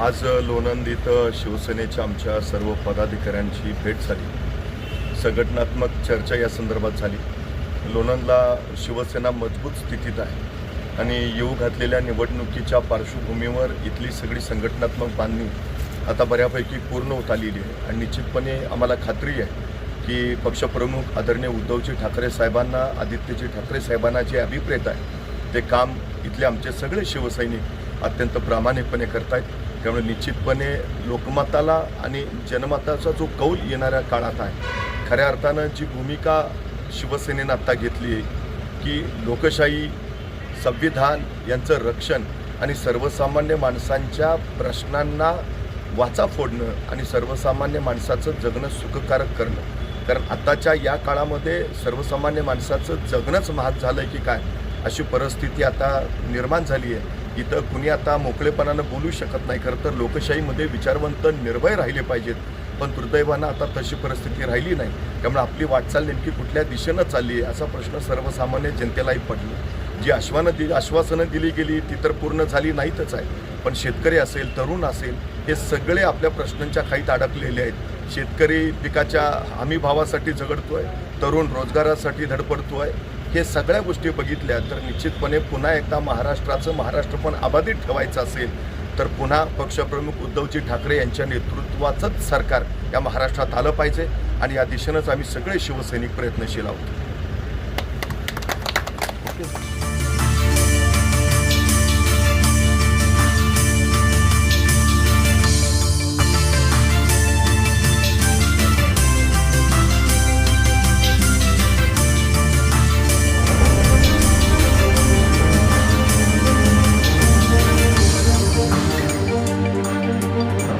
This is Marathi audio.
लोणंद इथं शिवसेनेच्या आमच्या सर्व पदाधिकाऱ्यांची भेट झाली. संघटनात्मक चर्चा या संदर्भात झाली. लोणंदला शिवसेना मजबूत स्थितीत आहे आणि येऊ घातलेल्या निवडणुकीच्या पार्श्वभूमीवर इथली सगळी संघटनात्मक बांधणी आता बऱ्यापैकी पूर्ण होत आलेली आहे. आणि निश्चितपणे आम्हाला खात्री आहे की पक्षप्रमुख आदरणीय उद्धवजी ठाकरे साहेबांना आदित्यजी ठाकरे साहेबांना जे अभिप्रेत आहे ते काम इथले आमचे सगळे शिवसैनिक अत्यंत प्रामाणिकपणे करतायत. त्यामुळे निश्चितपणे लोकमताला आणि जनमताचा जो कौल येणाऱ्या काळात आहे खऱ्या अर्थानं जी भूमिका शिवसेनेनं आत्ता घेतली आहे की लोकशाही संविधान यांचं रक्षण आणि सर्वसामान्य माणसांच्या प्रश्नांना वाचा फोडणं आणि सर्वसामान्य माणसाचं जगणं सुखकारक करणं. कारण आताच्या या काळामध्ये सर्वसामान्य माणसाचं जगणंच महाग झालं आहे की काय? अशी परिस्थिती आता निर्माण झाली आहे. इथं कुणी आता मोकळेपणानं बोलू शकत नाही. खरं तर लोकशाहीमध्ये विचारवंत निर्भय राहिले पाहिजेत. पण दुर्दैवानं आता तशी परिस्थिती राहिली नाही. त्यामुळे आपली वाटचाल नेमकी कुठल्या दिशेनं चालली आहे असा प्रश्न सर्वसामान्य जनतेलाही पडला. जी आश्वानं दिली आश्वासनं दिली गेली ती तर पूर्ण झाली नाहीतच आहे. पण शेतकरी असेल तरुण असेल हे सगळे आपल्या प्रश्नांच्या खाईत अडकलेले आहेत. शेतकरी पिकाच्या हमी भावासाठी आहे तरुण रोजगारासाठी धडपडतो आहे हे सगळ्या गोष्टी बघितल्या तर निश्चितपणे पुन्हा एकदा महाराष्ट्राचं महाराष्ट्र पण अबाधित ठेवायचं असेल तर पुन्हा पक्षप्रमुख उद्धवजी ठाकरे यांच्या नेतृत्वाचंच सरकार या महाराष्ट्रात आलं पाहिजे आणि या दिशेनंच आम्ही सगळे शिवसैनिक प्रयत्नशील आहोत.